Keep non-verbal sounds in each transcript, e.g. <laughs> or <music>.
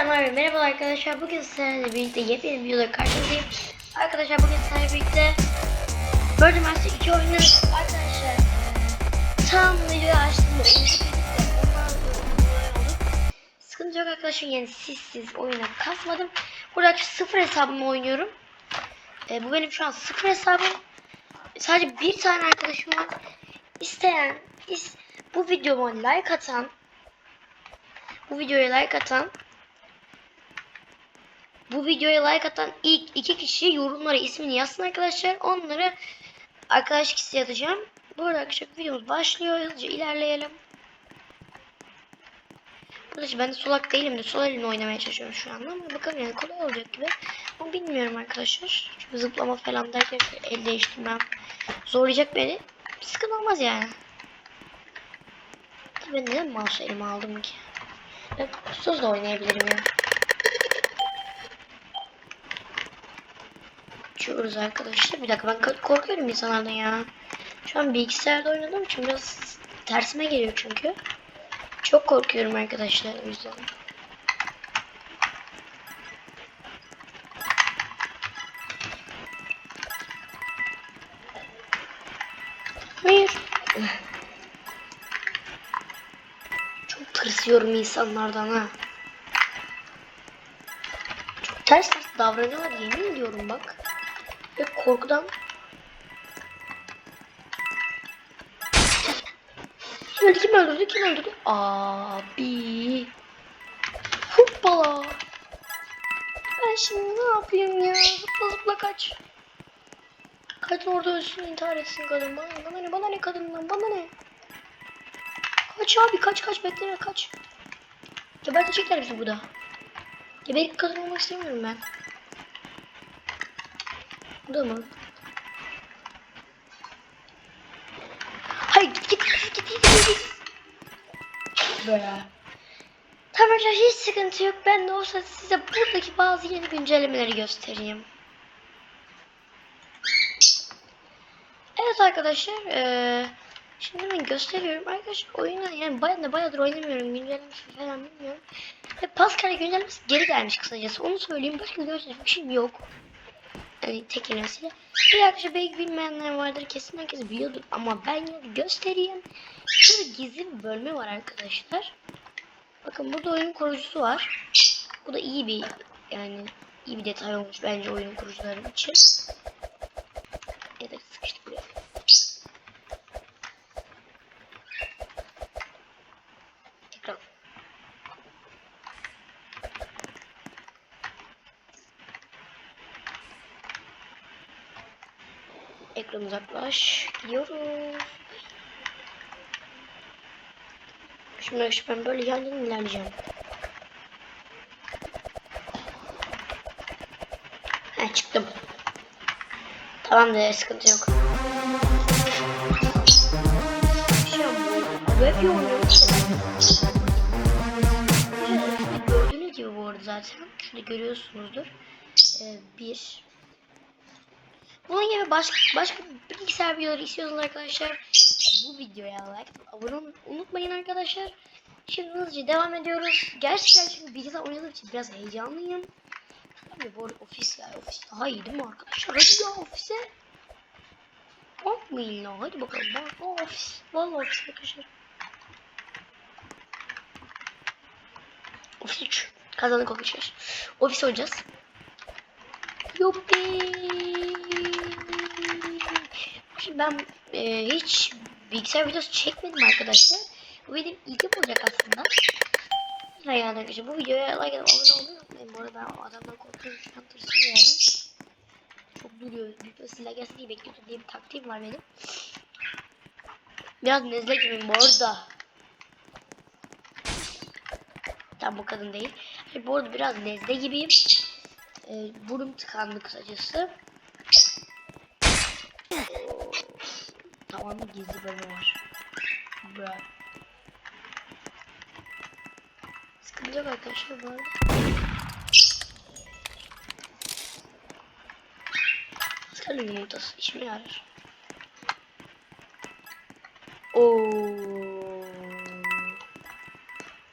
Selamlar merhaba arkadaşlar. Bugün sizlerle birlikte yepyeni bir videoda karşınızdayım. Arkadaşlar bugün sizlerle birlikte Birdie Master 2 oynuyoruz. Arkadaşlar tam videoyu açtığımda. Sıkıntı yok arkadaşlar yani sizsiz oyuna kasmadım. Burada sıfır hesabımla oynuyorum. E, bu benim şu an sıfır hesabım. Sadece bir tane arkadaşım var. İsteyen, is, bu videoma like atan bu videoya like atan bu videoya like atan ilk iki kişi yorumlara ismini yazsın arkadaşlar. Onları arkadaşlık isteği atacağım. Bu arada arkadaşlar videomuz başlıyor. Hızlıca ilerleyelim. Arkadaşlar ben de solak değilim de sol elimle oynamaya çalışıyorum şu anda ama bakalım yani kolay olacak gibi. Ama bilmiyorum arkadaşlar. Çünkü zıplama falan derken el değiştirmem zorlayacak beni. Sıkıntı olmaz yani. Ben neden mouse elime aldım ki? Ben kutusuz da oynayabilirim ya. Uçuyoruz arkadaşlar. Bir dakika ben ko- korkuyorum insanlardan ya. Şu an bilgisayarda oynadığım için biraz tersime geliyor çünkü. Çok korkuyorum arkadaşlar o yüzden. Hayır. Çok tırsıyorum insanlardan ha. Çok ters davranıyorlar yemin ediyorum bak. Korkudan Kim öldü kim öldürdü kim öldürdü? Abi. Hoppala. Ben şimdi ne yapayım ya? Zıpla zıpla kaç. Kadın orada ölsün intihar etsin kadın. Bana, bana ne bana ne kadından bana ne? Kaç abi kaç kaç bekleme kaç. Gebertecekler bizi burada. Geberik kadın olmak istemiyorum ben. Burada mı? Hayır git git git git git git. git. Böyle. Tamam arkadaşlar hiç sıkıntı yok. Ben de olsa size buradaki bazı yeni güncellemeleri göstereyim. Evet arkadaşlar. eee şimdi ben gösteriyorum. Arkadaşlar oyuna yani bayağı da bayağıdır oynamıyorum. Güncellemesi falan bilmiyorum. Ve Pascal güncellemesi geri gelmiş kısacası. Onu söyleyeyim. Başka bir şey yok. Yani tek kelimesiyle. Bir arkadaşlar belki bilmeyenler vardır. Kesin herkes biliyordur. Ama ben göstereyim. Şurada gizli bir bölme var arkadaşlar. Bakın burada oyun kurucusu var. Bu da iyi bir yani iyi bir detay olmuş bence oyun kurucuları için. Evet sıkıştık buraya. Ekran. Ekran uzaklaş. Gidiyoruz. Şimdi işte ben böyle yan yana ilerleyeceğim. He çıktım. Tamamdır sıkıntı yok. Web işte. Gördüğünüz gibi bu arada zaten. Şurada görüyorsunuzdur. Ee, bir. Bunun gibi başka, başka bilgisayar videoları istiyorsanız arkadaşlar bu videoya like abone olmayı unutmayın arkadaşlar. Şimdi hızlıca devam ediyoruz. Gerçekten şimdi bilgisayar oynadığım için biraz heyecanlıyım. Tabii bu ofis ya ofis daha iyi değil mi arkadaşlar? Hadi ya ofise. Bakmayın ya hadi bakalım. Bak, o ofis. Vallahi ofis arkadaşlar. Ofis 3. Kazandık arkadaşlar. Ofis oynayacağız. Yuppi. Şimdi ben e, hiç bilgisayar videosu çekmedim arkadaşlar. Bu benim ilkim olacak aslında. Yani arkadaşlar bu videoya like atıp abone olmayı. Bu arada ben o adamdan korkuyorum. Şu an tırsım yani. Çok duruyor. Büyük silah gelsin diye bekliyorum diye bir taktiğim var benim. Biraz nezle gibiyim bu arada. Tam bu kadın değil. Hayır, bu arada biraz nezle gibiyim. Ee, burnum tıkandı kısacası. Tamam gizli bölme var. Bra. Sıkıntı yok arkadaşlar bu arada. Askerli yumurtası işime yarar. Oo.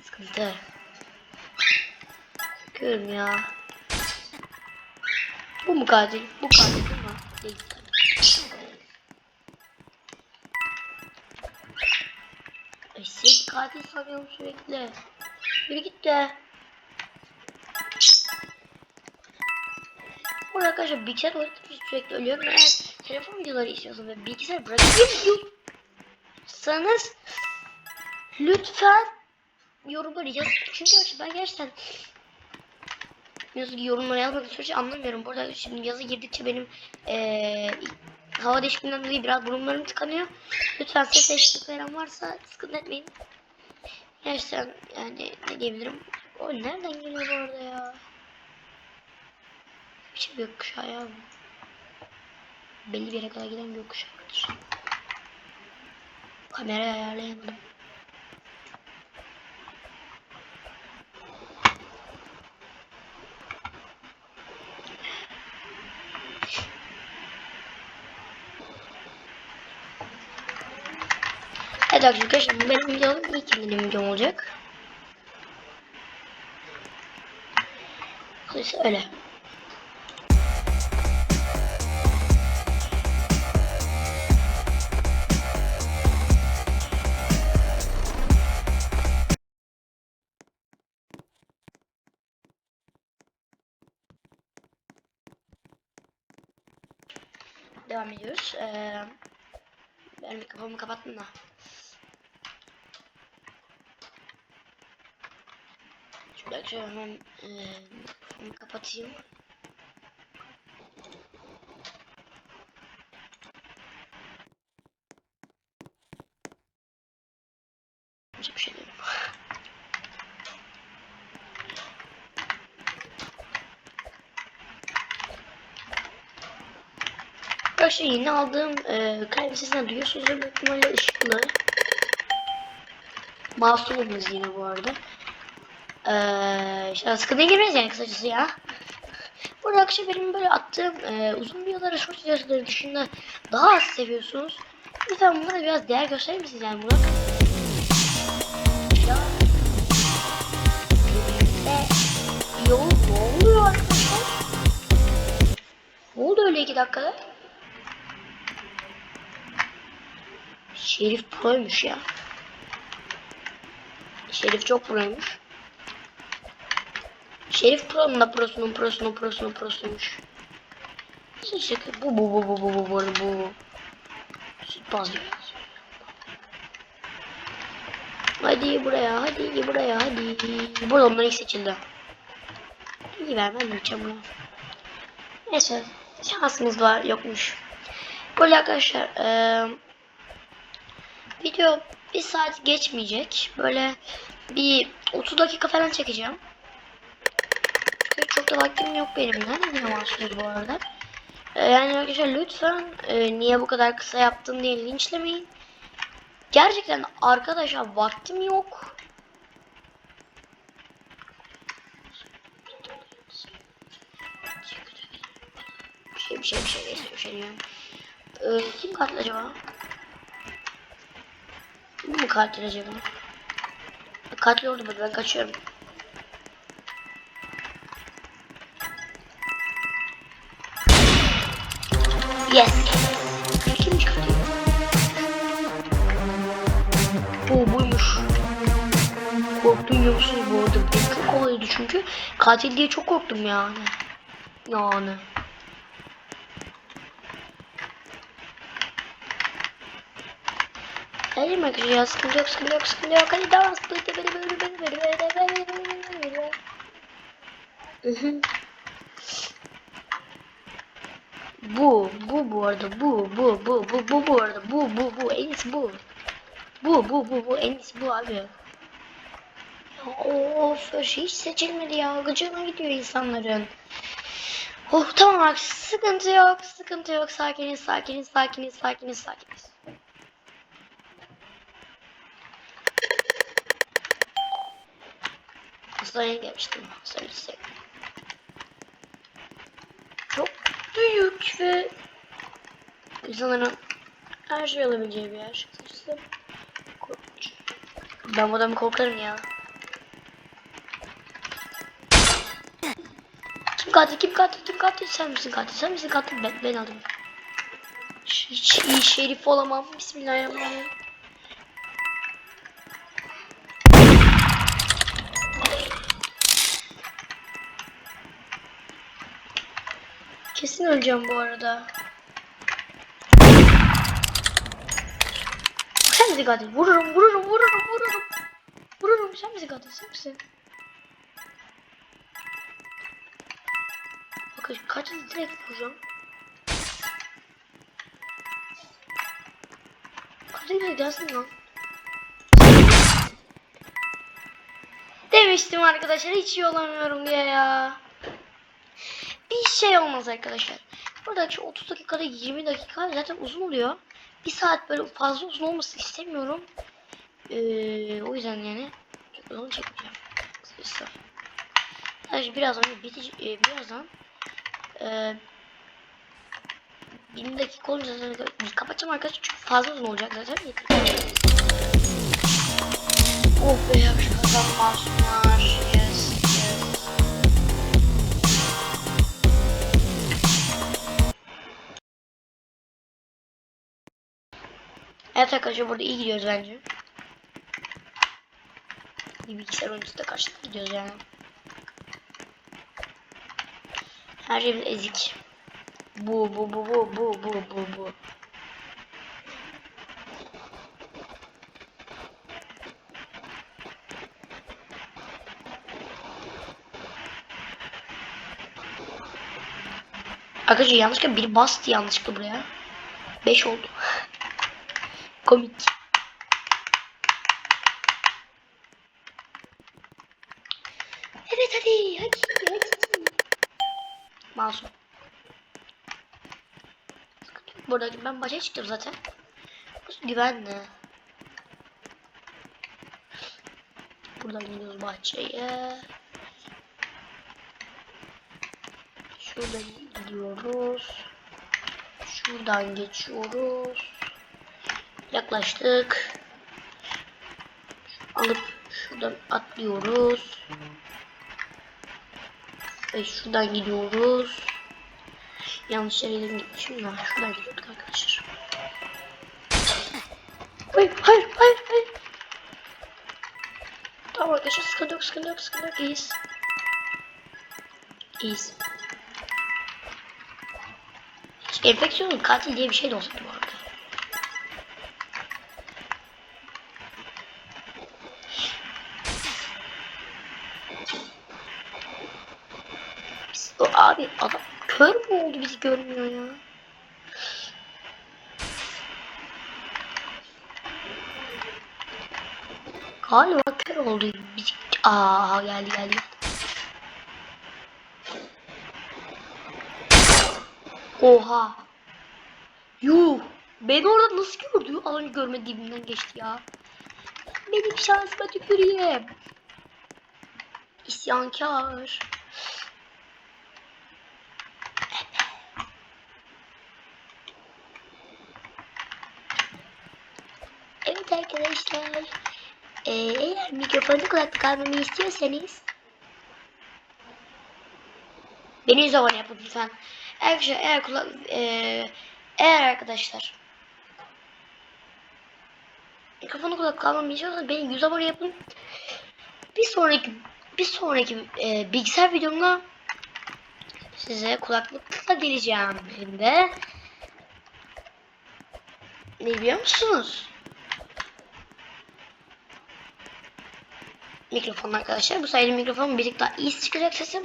Sıkıntı. Bakıyorum ya. Bu mu katil? Bu katil değil mi? Değil tabii. Ay seni katil sanıyorum sürekli. Yürü git de. Burada arkadaşlar bilgisayar oynatınca sürekli ölüyorum. Eğer telefon videoları istiyorsanız ve bilgisayar bırakıyorsanız lütfen yorumları yazın. Çünkü ben gerçekten yazı yorumlara yazmadığım sürece anlamıyorum. Burada şimdi yazı girdikçe benim eee hava değişikliğinden dolayı biraz burunlarım tıkanıyor. Lütfen ses değişiklik veren varsa sıkıntı etmeyin. Gerçekten yani ne diyebilirim. O nereden geliyor bu arada ya? Bir şey gökkuşağı ya. Belli bir yere kadar giden gökkuşağıdır. Kamerayı ayarlayamadım. Evet arkadaşlar benim videom ilk benim videom olacak. Dolayısıyla öyle. Devam ediyoruz. Ee, ben mikrofonumu kapattım da. Şöyle şöyle hemen e, mikrofonumu kapatayım. Hiçbir şey. Arkadaşlar yeni aldığım e, kalem sesinden duyuyorsunuz büyük ihtimalle ışıklı. Masumumuz yine bu arada. Eee işte sıkıntıya yani kısacası ya. Burada akşam benim böyle attığım e, uzun videoları, short videoları dışında daha az seviyorsunuz. Lütfen bunlara biraz değer gösterir misiniz yani buna? Ya. Ve yol ne oluyor arkadaşlar? Ne oldu öyle iki dakikada? Şerif proymuş ya. Şerif çok proymuş. Şerif pro'nun da prosunun prosunun prosunun prosuymuş. İşte bu bu bu bu bu bu bu bu. Sütbaz. Hadi buraya hadi buraya hadi. Burada onlar ilk seçildi. İyi ver ben de gideceğim buna. Neyse şansımız var yokmuş. Böyle arkadaşlar eee video bir saat geçmeyecek. Böyle bir 30 dakika falan çekeceğim. Da vaktim yok benim. Nerede yalan söylüyor bu arada? Ee, yani arkadaşlar lütfen e, niye bu kadar kısa yaptın diye linçlemeyin. Gerçekten arkadaşlar vaktim yok. Bir şey bir şey bir şey bir şey bir şey diyorum. Ee, kim katil acaba? Bu mu katil acaba? Katil oldu ben kaçıyorum. Yes. Kimmiş katil? Bu buymuş. Korktum musunuz bu arada? Bu çok kolaydı çünkü. Katil diye çok korktum yani. Yani. Mı arkadaşlar ya sıkıntı yok sıkıntı yok sıkıntı yok. Hadi dans. Mhm. Bu, bu bu arada bu, bu, bu, bu, bu bu arada bu, bu, bu, en iyisi bu. Bu, bu, bu, bu, en iyisi bu abi. Of, hiç seçilmedi ya. Gıcığına gidiyor insanların. Oh tamam bak sıkıntı yok, sıkıntı yok. Sakiniz, sakiniz, sakiniz, sakiniz, sakiniz. Hastaneye gelmiştim. Söylesek. Çok büyük ve insanların her şey olabileceği bir yer. İşte korkunç. Ben bu adamı korkarım ya. Kim katil kim katil kim katil sen misin katil sen misin katil ben, ben aldım. Hiç iyi şerif olamam. Bismillahirrahmanirrahim. Kesin öleceğim bu arada. Sen misin katil? Vururum vururum vururum vururum. Vururum sen misin katil sen misin? Bakın katil direkt vuracağım. Katil de gelsin lan. Demiştim arkadaşlar hiç iyi olamıyorum diye ya. Bir şey olmaz arkadaşlar. Buradaki 30 dakikada 20 dakika zaten uzun oluyor. Bir saat böyle fazla uzun olmasını istemiyorum. Ee, o yüzden yani çok uzun çekmeyeceğim. Kısacası. Sadece birazdan bitecek, e, birazdan e, 20 dakika olunca zaten kapatacağım arkadaşlar çünkü fazla uzun olacak zaten. Oh be ya şu kadar. Yes, Evet arkadaşlar burada iyi gidiyoruz bence. Bir bilgisayar oyuncusu da karşılıklı gidiyoruz yani. Her şeyimiz ezik. Bu bu bu bu bu bu bu bu. Arkadaşlar yanlışlıkla biri bastı yanlışlıkla buraya. 5 oldu. Komik. Evet hadi hadi hadi. Masum. Burada ben başa çıktım zaten. Güvenli. Buradan gidiyoruz bahçeye. Şuradan gidiyoruz. Şuradan geçiyoruz. Yaklaştık. Alıp şuradan atlıyoruz. Ve şuradan gidiyoruz. Yanlış yere gitmişim de şuradan gidiyorduk arkadaşlar. Hayır hayır hayır hayır. Tamam arkadaşlar sıkıntı yok sıkıntı yok sıkıntı yok iyiyiz. İyiyiz. Hiç enfeksiyonun katil diye bir şey de olsa bu arada. Biz- o abi adam kör mü oldu bizi görmüyor ya? Galiba kör oldu bizi. Aa geldi geldi. Oha. Yuh. Beni orada nasıl gördü? Az önce görmediğimden geçti ya. Benim şansıma tüküreyim. İsyankar. Evet arkadaşlar. Ee, eğer mikrofonu kulaklık almamı istiyorsanız beni abone yapın lütfen. Arkadaşlar eğer kulak ee, eğer arkadaşlar mikrofonu kulaklık almamı istiyorsanız beni yüz abone yapın. Bir sonraki bir sonraki ee, bilgisayar videomda size kulaklıkla geleceğim de ne biliyor musunuz? Mikrofon arkadaşlar. Bu sayede mikrofon bir tık daha iyi çıkacak sesim.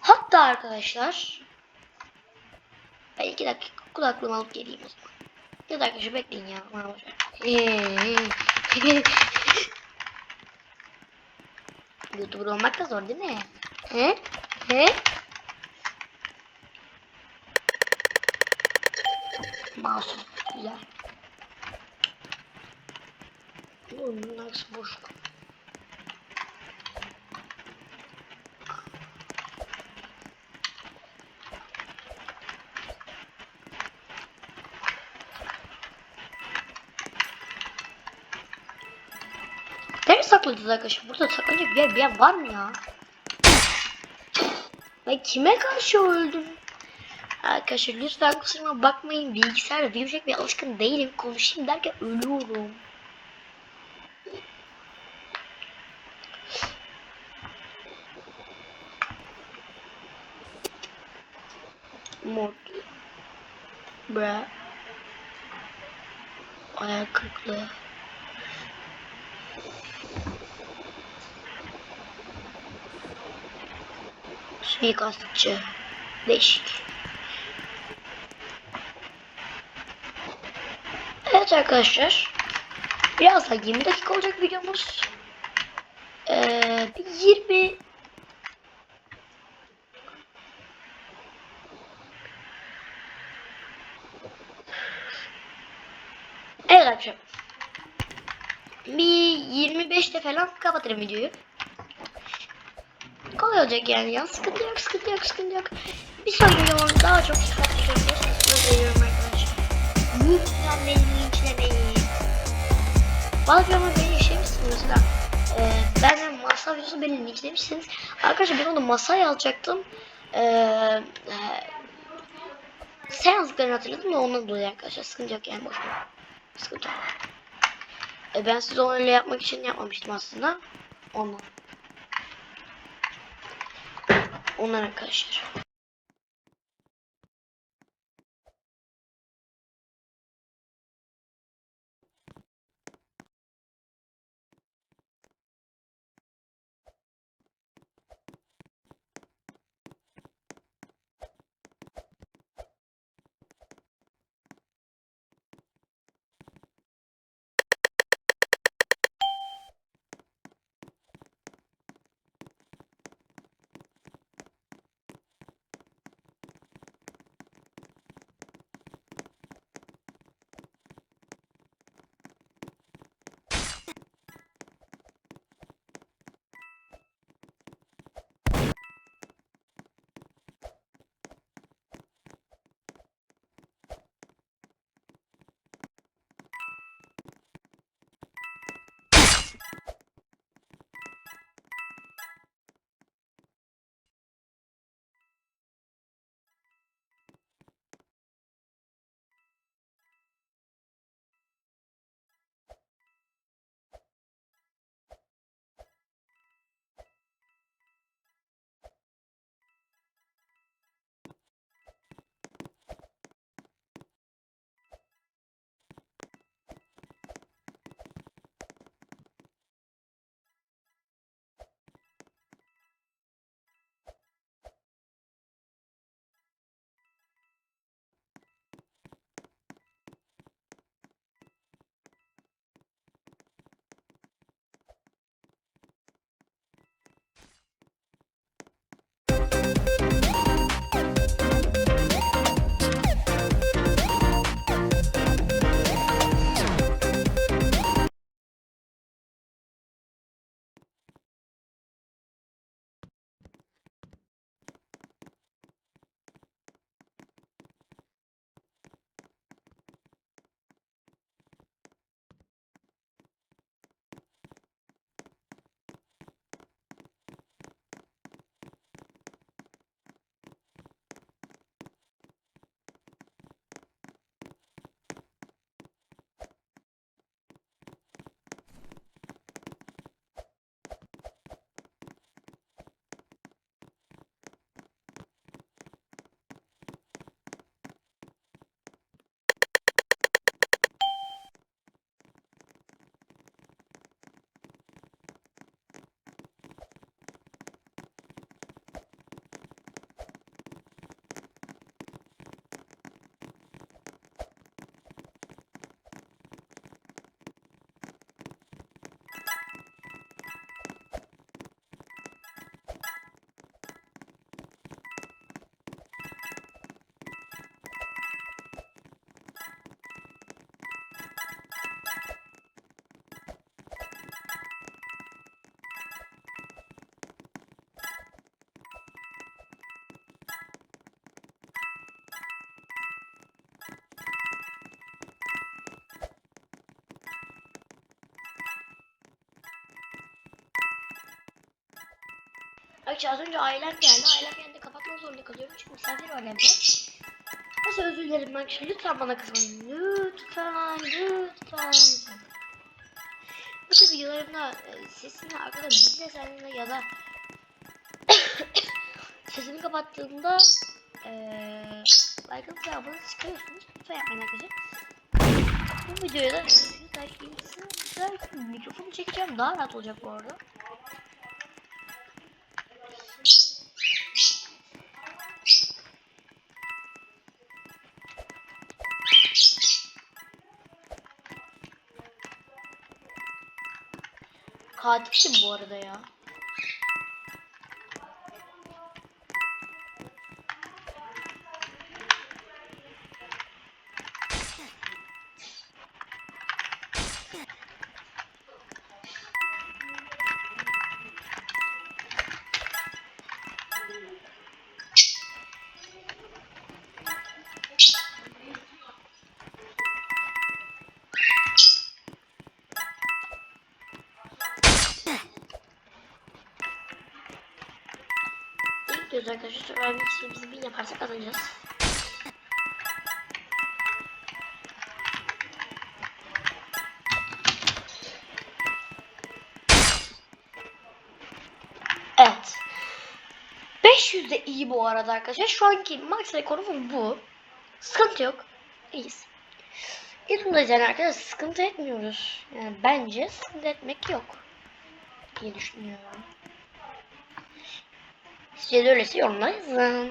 Hatta arkadaşlar ben iki dakika kulaklığımı alıp geleyim o zaman. Bir dakika bekleyin ya. <laughs> YouTuber olmak da zor değil mi? He? He? Masum. Güzel. Bunun nasıl boş? Saklayacağız arkadaşlar? Burada saklanacak bir yer, bir yer var mı ya? Ben kime karşı öldüm? Arkadaşlar lütfen kusuruma bakmayın. Bilgisayarda video çekmeye alışkın değilim. Konuşayım derken ölüyorum. Mod. Bra. Ayak kırıklığı. Suikastçı. Değişik. Evet arkadaşlar. Birazdan 20 dakika olacak videomuz. Ee, bir 20 Evet arkadaşlar. Bir 25'te falan kapatırım videoyu. Kolay olacak yani ya. Sıkıntı yok, sıkıntı yok, sıkıntı yok. Bir sonraki videomda daha çok sıkıntı yapacağız. Söz veriyorum arkadaşlar. Lütfen beni linçlemeyin. Videolar beni işlemişsiniz mesela. Ee, benden masa videosu beni linçlemişsiniz. Arkadaşlar ben onu masaya alacaktım. Ee, e, sen yazdıklarını hatırladım da ondan dolayı arkadaşlar. Sıkıntı yok yani boş ver. Sıkıntı yok. Ee, ben size onu öyle yapmak için yapmamıştım aslında. Ondan. Ondan arkadaşlar. Arkadaşlar az önce ailem geldi. Ailem geldi kapak zorunda kalıyorum çünkü misafir var evde. Nasıl özür dilerim ben şimdi lütfen bana kızmayın. Lütfen, lütfen. Bu tür videolarımda e, sesini arkada eserlerinde ya da <coughs> sesimi kapattığımda eee like'ınızı ve abonenizi çıkarıyorsunuz. Lütfen yapmayın arkadaşlar. Bu videoya da belki belki mikrofonu çekeceğim daha rahat olacak bu arada. Katilim bu arada ya. Göz arkadaşlar Survivor işimizi bin yaparsak kazanacağız. Evet. 500 de iyi bu arada arkadaşlar. Şu anki max rekorum bu. Sıkıntı yok. İyiyiz. İlk yani arkadaşlar sıkıntı etmiyoruz. Yani bence sıkıntı etmek yok. diye düşünüyorum. Sizce de öylesi yorumlara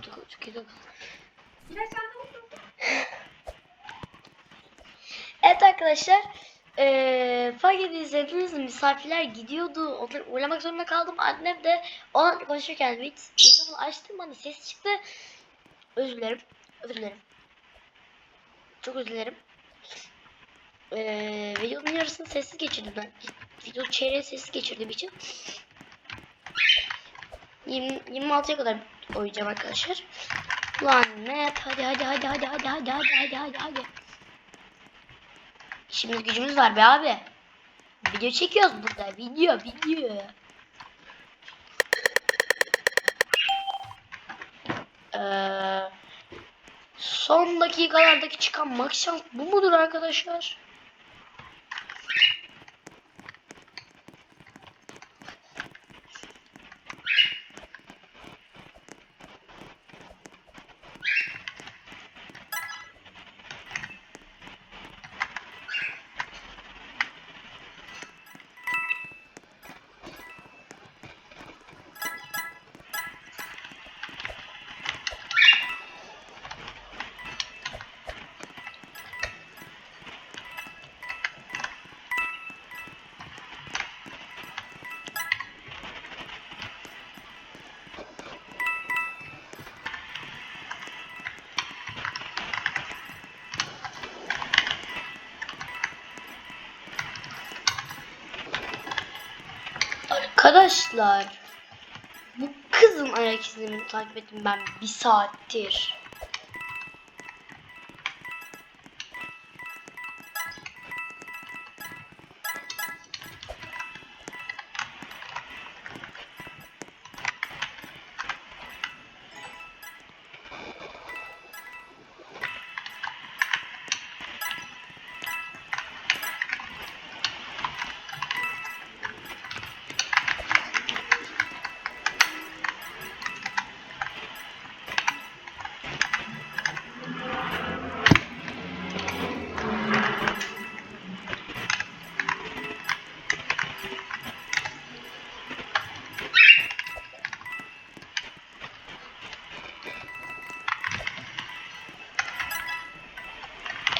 çok, çok iyi. Evet arkadaşlar. Eee Fage'de izlediğiniz misafirler gidiyordu. Onları uğramak zorunda kaldım. Annem de ona konuşurken mik- mikrofonu açtım bana ses çıktı. Özür dilerim. Özür dilerim. Çok özür dilerim. Ee, videonun yarısını sessiz geçirdim ben. Video çeyreği sessiz geçirdiğim için. 20, 26'ya kadar oynayacağım arkadaşlar. Lan net hadi hadi hadi hadi hadi hadi hadi hadi hadi hadi. İşimiz gücümüz var be abi. Video çekiyoruz burada. Video video. Ee, son dakikalardaki çıkan max bu mudur arkadaşlar? Arkadaşlar bu kızın ayak izlerini takip ettim ben bir saattir.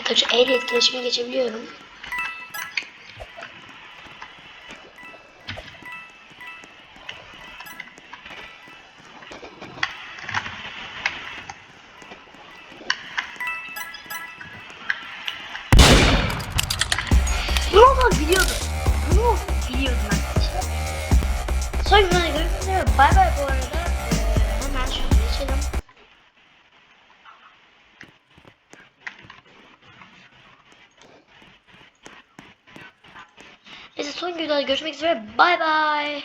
Arkadaşlar el etkileşime geçebiliyorum. Videoda görüşmek. Bay bay.